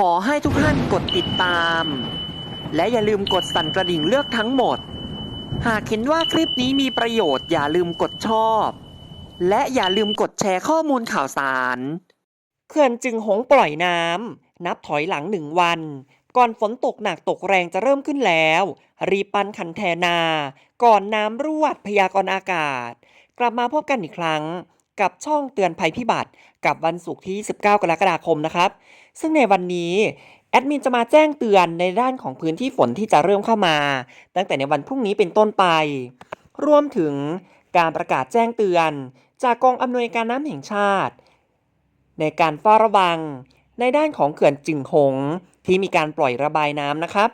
ขอให้ทุกท่านกดติดตาม และอย่าลืมกดสั่นกระดิ่งเลือกทั้งหมด หากเห็นว่าคลิปนี้มีประโยชน์อย่าลืมกดชอบ และอย่าลืมกดแชร์ข้อมูลข่าวสารเขื่อนจึงหงปล่อยน้ำนับถอยหลังหนึ่งวัน ก่อนฝนตกหนักตกแรงจะเริ่มขึ้นแล้ว รีปันคันแทนา ก่อนน้ำรวดพยากรณ์อากาศ กลับมาพบกันอีกครั้ง กับช่องเตือนภัยพิบัติ กับวันศุกร์ที่ 19 กรกฎาคมนะครับ ซึ่งในวันนี้แอดมินจะมาแจ้งเตือนในด้านของพื้นที่ฝนที่จะเริ่มเข้ามา ตั้งแต่ในวันพรุ่งนี้เป็นต้นไป รวมถึงการประกาศแจ้งเตือน จากกองอำนวยการน้ำแห่งชาติ ในการเฝ้าระวัง ในด้านของเขื่อนจึงหงที่มีการปล่อยระบายน้ำนะครับ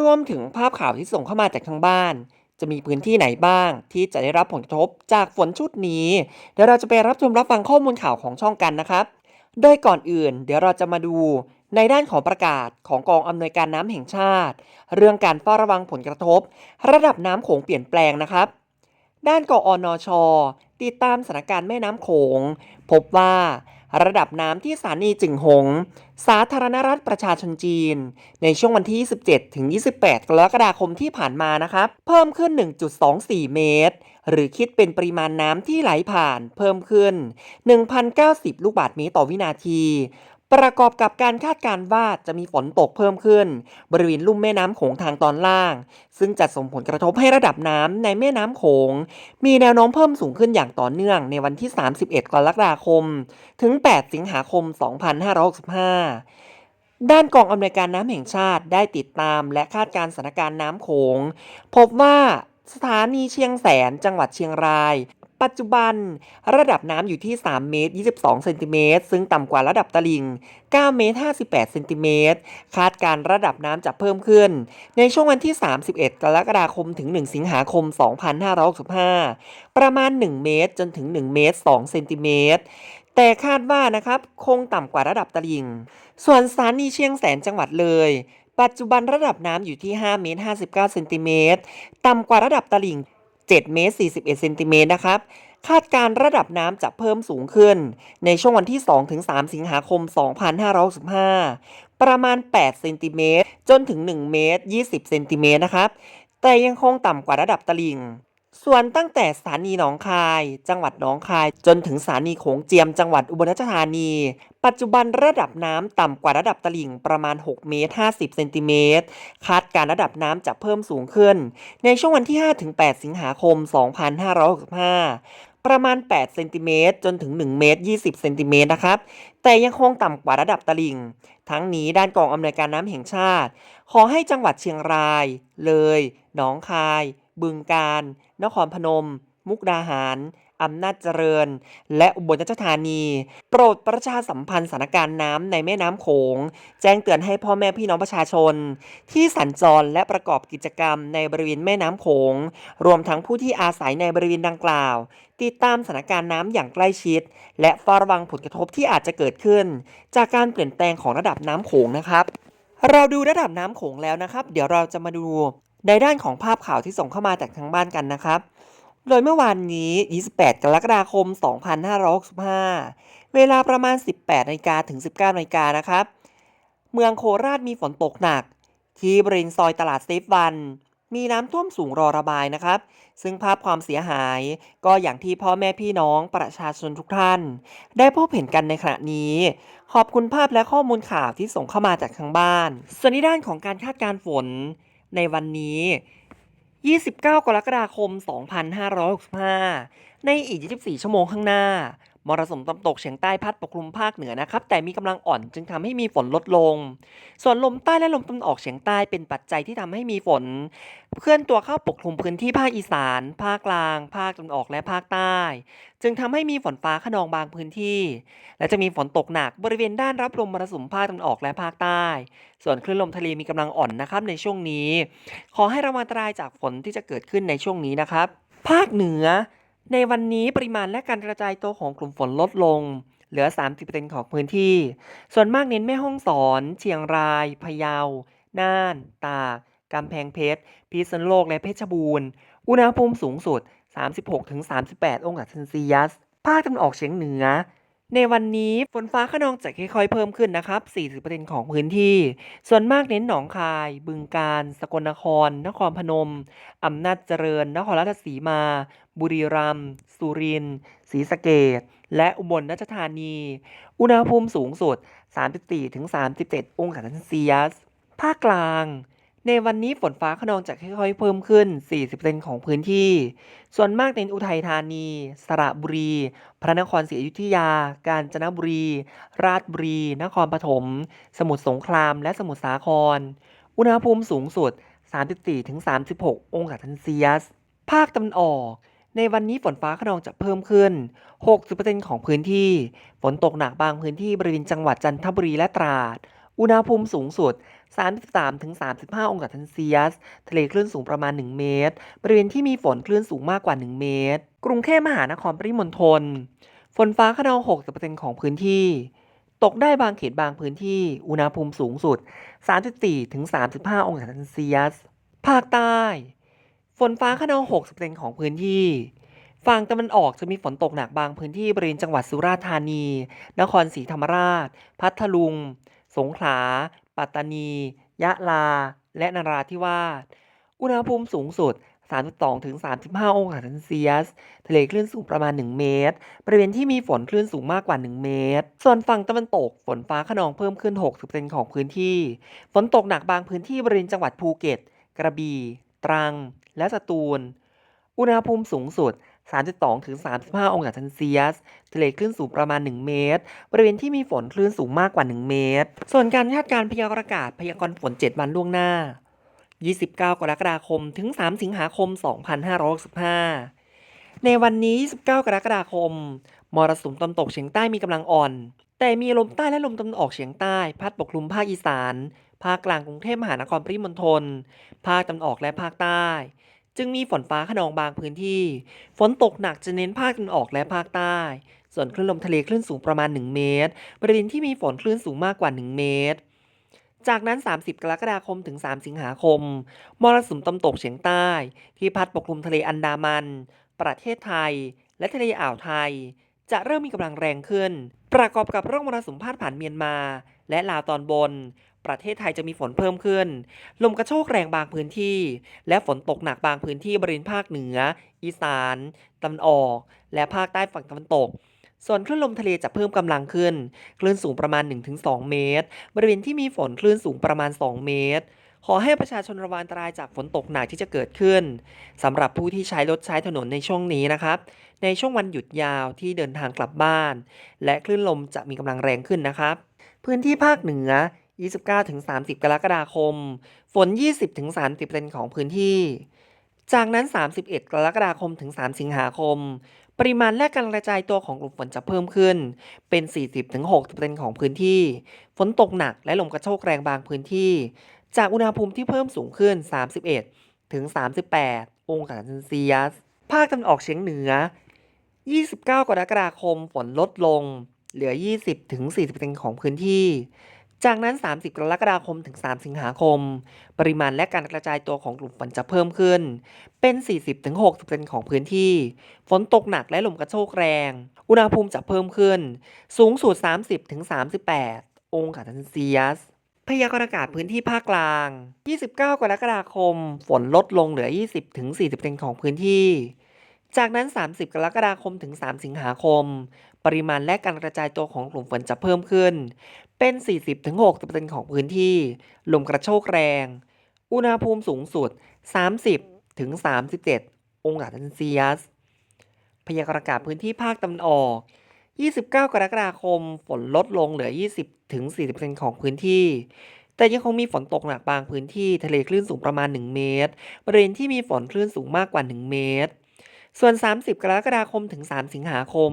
รวมถึงภาพข่าวที่ส่งเข้ามาจากทางบ้าน จะมีพื้นที่ไหนบ้าง ที่จะได้รับผลกระทบจากฝนชุดนี้เดี๋ยวเราจะไปรับชมรับฟังข้อมูลข่าวของช่องกันนะครับ โดยก่อนอื่น เดี๋ยวเราจะมาดูในด้านของประกาศของกองอำนวยการน้ำแห่งชาติ เรื่องการเฝ้าระวังผลกระทบ ระดับน้ำโขงเปลี่ยนแปลงนะครับ ด้านกอนช ติดตามสถานการณ์แม่น้ำโขง พบว่า ระดับน้ำที่สถานีจึงหง สาธารณรัฐประชาชนจีน ในช่วงวันที่ 27 ถึง 28 กรกฎาคมที่ผ่านมานะครับ เพิ่มขึ้น 1.24 เมตร หรือคิดเป็นปริมาณน้ำที่ไหลผ่าน เพิ่มขึ้น 1,090 ลูกบาศก์เมตรต่อวินาที ประกอบกับการคาดการณ์ว่าจะมีฝนตกเพิ่มขึ้น บริเวณลุ่มแม่น้ำโขงทางตอนล่าง ซึ่งจะส่งผลกระทบให้ระดับน้ำในแม่น้ำโขง มีแนวโน้มเพิ่มสูงขึ้นอย่างต่อเนื่องในวันที่ 31 กรกฎาคม ถึง 8 สิงหาคม 2565ด้านกองอำนวยการน้ำแห่งชาติได้ติดตามและคาดการสถานการณ์น้ำโขง พบว่าสถานีเชียงแสนจังหวัดเชียงราย ปัจจุบัน ระดับน้ำอยู่ที่ 3 เมตร 22 เซนติเมตร ซึ่งต่ำกว่าระดับตลิ่ง 9 เมตร 58 เซนติเมตร คาดการระดับน้ำจะเพิ่มขึ้น ในช่วงวันที่ 31 กรกฎาคมถึง 1 สิงหาคม 2565 ประมาณ 1 เมตรจนถึง 1 เมตร 2 เซนติเมตรแต่คาดว่านะครับคงต่ำกว่าระดับตลิ่ง ส่วนสถานีเชียงแสนจังหวัดเลย ปัจจุบันระดับน้ำอยู่ที่ 5 เมตร 59 เซนติเมตร ต่ำกว่าระดับตลิ่ง 7 เมตร 41 เซนติเมตรนะครับ คาดการระดับน้ำจะเพิ่มสูงขึ้น ในช่วงวันที่ 2-3 สิงหาคม 2565 ประมาณ 8 เซนติเมตร จนถึง 1 เมตร 20 เซนติเมตรนะครับ แต่ยังคงต่ำกว่าระดับตลิ่ง ส่วนตั้งแต่สถานีหนองคาย จังหวัดหนองคาย จนถึงสถานีโขงเจียมจังหวัดอุบลราชธานี ปัจจุบันระดับน้ำต่ำกว่าระดับตลิ่งประมาณ 6 เมตร 50 เซนติเมตร คาดการระดับน้ำจะเพิ่มสูงขึ้น ในช่วงวันที่ 5-8 สิงหาคม 2565ประมาณ 8 เซนติเมตร จนถึง 1 เมตร 20 เซนติเมตรนะครับ แต่ยังคงต่ำกว่าระดับตลิ่ง ทั้งนี้ด้านกองอำนวยการน้ำแห่งชาติ ขอให้จังหวัดเชียงราย เลย หนองคาย บึงกาฬนครพนม มุกดาหารอำนาจเจริญ และอุบลราชธานี โปรดประชาสัมพันธ์สถานการณ์น้ำในแม่น้ำโขง แจ้งเตือนให้พ่อแม่พี่น้องประชาชน ที่สัญจรและประกอบกิจกรรมในบริเวณแม่น้ำโขง รวมทั้งผู้ที่อาศัยในบริเวณดังกล่าว ติดตามสถานการณ์น้ำอย่างใกล้ชิด และเฝ้าระวังผลกระทบที่อาจจะเกิดขึ้น จากการเปลี่ยนแปลงของระดับน้ำโขงนะครับ เราดูระดับน้ำโขงแล้วนะครับ เดี๋ยวเราจะมาดู ในด้านของภาพข่าวที่ส่งเข้ามาจากทางบ้านกันนะครับ โดยเมื่อวานนี้ 28 กรกฎาคม 2565 เวลาประมาณ 18นาฬิกาถึง 19นาฬิกานะครับ เมืองโคราชมีฝนตกหนัก ที่บริเวณซอยตลาดเซฟวัน มีน้ำท่วมสูงรอระบายนะครับ ซึ่งภาพความเสียหายก็อย่างที่พ่อแม่พี่น้องประชาชนทุกท่าน ได้พบเห็นกันในขณะนี้ ขอบคุณภาพและข้อมูลข่าวที่ส่งเข้ามาจากทางบ้าน ส่วนในด้านของการคาดการณ์ฝน ในวันนี้ 29 กรกฎาคม 2565 ในอีก 24 ชั่วโมงข้างหน้า มรสุมตะวันตกเฉียงใต้พัดปกคลุมภาคเหนือนะครับ แต่มีกำลังอ่อนจึงทำให้มีฝนลดลง ส่วนลมใต้และลมตะวันออกเฉียงใต้เป็นปัจจัยที่ทำให้มีฝน เคลื่อนตัวเข้าปกคลุมพื้นที่ภาคอีสาน ภาคกลาง ภาคตะวันออกและภาคใต้ จึงทำให้มีฝนฟ้าขนองบางพื้นที่ และจะมีฝนตกหนักบริเวณด้านรับลมมรสุมภาคตะวันออกและภาคใต้ ส่วนคลื่นลมทะเลมีกำลังอ่อนนะครับในช่วงนี้ ขอให้ระมัดระวังจากฝนที่จะเกิดขึ้นในช่วงนี้นะครับ ภาคเหนือ ในวันนี้ปริมาณและการกระจายตัวของกลุ่มฝนลดลง เหลือ 30%ของพื้นที่ ส่วนมากเน้นแม่ฮ่องสอน เชียงราย พะเยา น่าน ตากกำแพงเพชร พิษณุโลก และเพชรบูรณ์ อุณหภูมิสูงสุด 36-38 องศาเซลเซียส ภาคตะวันออกเฉียงเหนือ ในวันนี้ฝนฟ้าขนองจะค่อยๆเพิ่มขึ้นนะครับ 40%ของพื้นที่ ส่วนมากเน้นหนองคาย บึงกาฬ สกลนคร นครพนม อำนาจเจริญ นครราชสีมา บุรีรัมย์สุรินทร์ศรีสะเกษและอุบลราชธานี อุณหภูมิสูงสุด 34-37 องศาเซลเซียส ภาคกลาง ในวันนี้ฝนฟ้าขนองจะค่อยๆเพิ่มขึ้น 40%ของพื้นที่ ส่วนมากในอุทัยธานี สระบุรี พระนครศรีอยุธยา กาญจนบุรี ราชบุรี นครปฐม สมุทรสงคราม และสมุทรสาคร อุณหภูมิสูงสุด 34-36 องศาเซลเซียส ภาคตะวันออก ในวันนี้ฝนฟ้าขนองจะเพิ่มขึ้น 60%ของพื้นที่ ฝนตกหนักบางพื้นที่บริเวณจังหวัดจันทบุรีและตราด อุณหภูมิสูงสุด 33-35 องศาเซลเซียส ทะเลคลื่นสูงประมาณ 1 เมตร บริเวณที่มีฝนคลื่นสูงมากกว่า 1 เมตร กรุงเทพมหานครปริมณฑล ฝนฟ้าขนอง 60%ของพื้นที่ ตกได้บางเขตบางพื้นที่ อุณหภูมิสูงสุด 34-35 องศาเซลเซียส ภาคใต้ นฟ้าขนอง 60%ของพื้นที่ฝั่งตะวันออกจะมีฝนตกหนักบางพื้นที่บริเวณจังหวัดสุราษฎร์ธานี นครศรีธรรมราช พัทลุง สงขลา ปัตตานี ยะลา และนราธิวาส อุณหภูมิสูงสุด 32-35 องศาเซลเซียส ทะเลคลื่นสูงประมาณ 1 เมตร บริเวณที่มีฝนคลื่นสูงมากกว่า 1 เมตร ส่วนฝั่งตะวันตก ฝนฟ้าขนองเพิ่มขึ้น 60%ของพื้นที่ ฝนตกหนักบางพื้นที่บริเวณจังหวัดภูเก็ต กระบี่ ตรัง และสตูล อุณหภูมิสูงสุด 32-35 องศาเซลเซียส ทะเลคลื่นสูงประมาณ 1 เมตร บริเวณที่มีฝนคลื่นสูงมากกว่า 1 เมตร ส่วนการคาดการณ์พยากรณ์อากาศพยากรณ์ฝน 7 วันล่วงหน้า 29 กรกฎาคม ถึง 3 สิงหาคม 2565 ในวันนี้ 29 กรกฎาคม มรสุมตะวันตกเฉียงใต้มีกำลังอ่อน แต่มีลมใต้และลมตะวันออกเฉียงใต้ พัดปกคลุมภาคอีสาน ภาคกลางกรุงเทพมหานครปริมณฑล ภาคตะวันออกและภาคใต้ จึงมีฝนฟ้าขนองบางพื้นที่ ฝนตกหนักจะเน้นภาคตะวันออกและภาคใต้ ส่วนคลื่นลมทะเลคลื่นสูงประมาณ 1 เมตร บริเวณที่มีฝนคลื่นสูงมากกว่า 1 เมตร จากนั้น 30 กรกฎาคมถึง 3 สิงหาคม มรสุมตะวันตกเฉียงใต้ ที่พัดปกคลุมทะเลอันดามัน ประเทศไทย และทะเลอ่าวไทยจะเริ่มมีกำลังแรงขึ้น ประกอบกับร่องมรสุมพาดผ่านเมียนมา และลาวตอนบน ประเทศไทยจะมีฝนเพิ่มขึ้น ลมกระโชกแรงบางพื้นที่ และฝนตกหนักบางพื้นที่บริเวณภาคเหนือ อีสานตะวันออก และภาคใต้ฝั่งตะวันตกส่วนคลื่นลมทะเลจะเพิ่มกำลังขึ้น คลื่นสูงประมาณ 1-2 เมตร บริเวณที่มีฝนคลื่นสูงประมาณ 2 เมตร ขอให้ประชาชนระวังอันตรายจากฝนตกหนักที่จะเกิดขึ้นสำหรับผู้ที่ใช้รถใช้ถนนในช่วงนี้นะครับ ในช่วงวันหยุดยาวที่เดินทางกลับบ้าน และคลื่นลมจะมีกำลังแรงขึ้นนะครับ พื้นที่ภาคเหนือ 29-30 กรกฎาคม ฝน 20-30%ของพื้นที่ จากนั้น 31 กรกฎาคมถึง 3 สิงหาคม ปริมาณและการกระจายตัวของกลุ่มฝนจะเพิ่มขึ้น เป็น 40-60%ของพื้นที่ ฝนตกหนักและลมกระโชกแรงบางพื้นที่ จากอุณหภูมิที่เพิ่มสูงขึ้น 31 ถึง 38 องศาเซลเซียส ภาคตะวันออกเฉียงเหนือ 29 กรกฎาคม ฝนลดลง เหลือ 20ถึง40%ของพื้นที่ จากนั้น 30 กรกฎาคมถึง 3 สิงหาคม ปริมาณและการกระจายตัวของกลุ่มฝนจะเพิ่มขึ้น เป็น 40ถึง60%ของพื้นที่ ฝนตกหนักและลมกระโชกแรง อุณหภูมิจะเพิ่มขึ้น สูงสุด 30ถึง38 องศาเซลเซียสพยากรณ์อากาศพื้นที่ภาคกลาง 29 กรกฎาคม ฝนลดลงเหลือ 20ถึง40%ของพื้นที่ จากนั้น 30 กรกฎาคมถึง 3 สิงหาคม ปริมาณและการกระจายตัวของกลุ่มฝนจะเพิ่มขึ้น เป็น 40-60%ของพื้นที่ ลมกระโชกแรง อุณหภูมิสูงสุด 30-37 องศาเซลเซียส พยากรณ์อากาศพื้นที่ภาคตะวันออก 29 กรกฎาคม ฝนลดลงเหลือ 20-40%ของพื้นที่แต่ยังคงมีฝนตกหนักบางพื้นที่ทะเลคลื่นสูงประมาณ 1 เมตร บริเวณที่มีฝนคลื่นสูงมากกว่า 1 เมตร ส่วน 30 กรกฎาคมถึง 3 สิงหาคม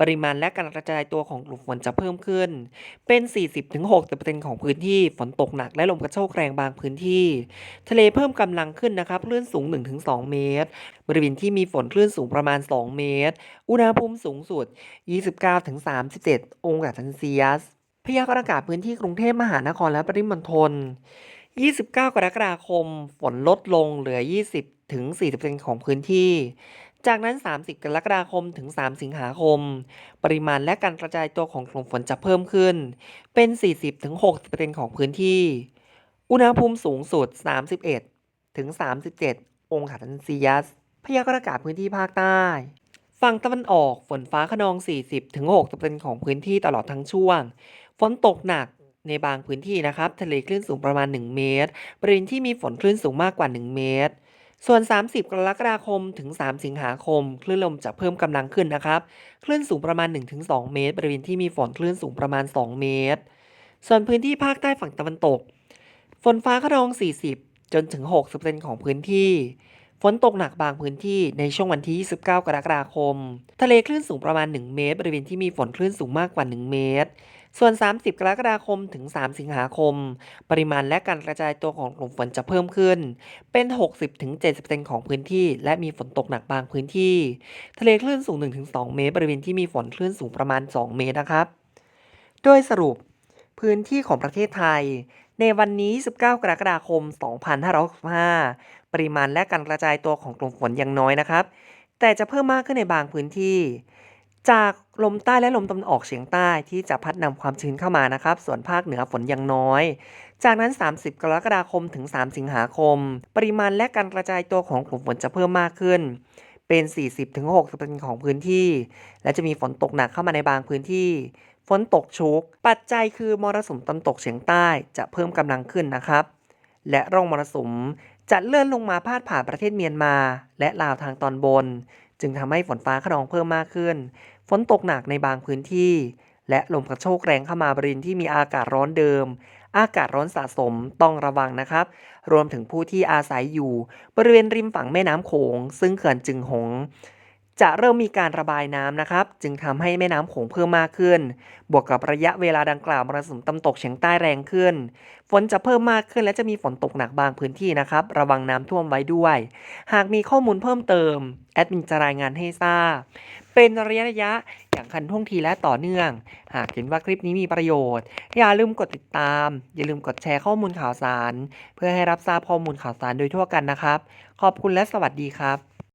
ปริมาณและการกระจายตัวของกลุ่มฝนจะเพิ่มขึ้น เป็น 40ถึง60%ของพื้นที่ ฝนตกหนักและลมกระโชกแรงบางพื้นที่ ทะเลเพิ่มกำลังขึ้นนะครับคลื่นสูง 1-2 เมตร บริเวณที่มีฝนคลื่นสูงประมาณ 2 เมตร อุณหภูมิสูงสุด 29-37 องศาเซลเซียส พยากรณ์อากาศพื้นที่กรุงเทพมหานครและปริมณฑล29 กรกฎาคม ฝนลดลงเหลือ 20 ถึง 40%ของพื้นที่ จากนั้น 30 กรกฎาคมถึง 3 สิงหาคม ปริมาณและการกระจายตัวของกลุ่มฝนจะเพิ่มขึ้น เป็น 40-60%ของพื้นที่ อุณหภูมิสูงสุด 31 ถึง 37 องศาเซลเซียส พยากรณ์อากาศพื้นที่ภาคใต้ ฝั่งตะวันออกฝนฟ้าขนอง 40-60%ของพื้นที่ตลอดทั้งช่วง ฝนตกหนักในบางพื้นที่นะครับ ทะเลคลื่นสูงประมาณ 1 เมตร บริเวณที่มีฝนคลื่นสูงมากกว่า 1 เมตร ส่วน 30 กรกฎาคมถึง 3 สิงหาคม คลื่นลมจะเพิ่มกำลังขึ้นนะครับ คลื่นสูงประมาณ 1-2 เมตร บริเวณที่มีฝนคลื่นสูงประมาณ 2 เมตร ส่วนพื้นที่ภาคใต้ฝั่งตะวันตก ฝนฟ้าขนอง 40 จนถึง 60%ของพื้นที่ ฝนตกหนักบางพื้นที่ในช่วงวันที่ 29 กรกฎาคม ทะเลคลื่นสูงประมาณ 1 เมตร บริเวณที่มีฝนคลื่นสูงมากกว่า 1 เมตร ส่วน 30 กรกฎาคมถึง 3 สิงหาคม ปริมาณและการกระจายตัวของกลุ่มฝนจะเพิ่มขึ้น เป็น 60-70%ของพื้นที่ และมีฝนตกหนักบางพื้นที่ ทะเลคลื่นสูง 1-2 เมตร บริเวณที่มีฝนคลื่นสูงประมาณ 2 เมตรนะครับ โดยสรุปพื้นที่ของประเทศไทย ในวันนี้ 19 กรกฎาคม 2565 ปริมาณและการกระจายตัวของกลุ่มฝนยังน้อยนะครับ แต่จะเพิ่มมากขึ้นในบางพื้นที่ จาก ลมใต้และลมตะวันออกเฉียงใต้ที่จะพัดนำความชื้นเข้ามานะครับ ส่วนภาคเหนือฝนยังน้อย จากนั้น 30 กรกฎาคมถึง 3 สิงหาคม ปริมาณและการกระจายตัวของกลุ่มฝนจะเพิ่มมากขึ้น เป็น 40-60%ของพื้นที่ และจะมีฝนตกหนักเข้ามาในบางพื้นที่ ฝนตกชุก ปัจจัยคือมรสุมตะวันตกเฉียงใต้จะเพิ่มกำลังขึ้นนะครับ และร่องมรสุมจะเลื่อนลงมาพาดผ่านประเทศเมียนมา และลาวทางตอนบน จึงทำให้ฝนฟ้าขนองเพิ่มมากขึ้น ฝนตกหนักในบางพื้นที่ และลมกระโชกแรงเข้ามาบริเวณที่มีอากาศร้อนเดิม อากาศร้อนสะสมต้องระวังนะครับ รวมถึงผู้ที่อาศัยอยู่ บริเวณริมฝั่งแม่น้ำโขง ซึ่งเขื่อนจึงหง จะเริ่มมีการระบายน้ำนะครับ จึงทำให้แม่น้ำโขงเพิ่มมากขึ้น บวกกับระยะเวลาดังกล่าวมรสุมตะวันตกเฉียงใต้แรงขึ้น ฝนจะเพิ่มมากขึ้นและจะมีฝนตกหนักบางพื้นที่นะครับ ระวังน้ำท่วมไว้ด้วย หากมีข้อมูลเพิ่มเติม แอดมินจะรายงานให้ทราบ เป็นระยะระยะอย่างคันท่วงทีและต่อเนื่อง หากเห็นว่าคลิปนี้มีประโยชน์ อย่าลืมกดติดตาม อย่าลืมกดแชร์ข้อมูลข่าวสาร เพื่อให้รับทราบข้อมูลข่าวสารโดยทั่วกันนะครับ ขอบคุณและสวัสดีครับ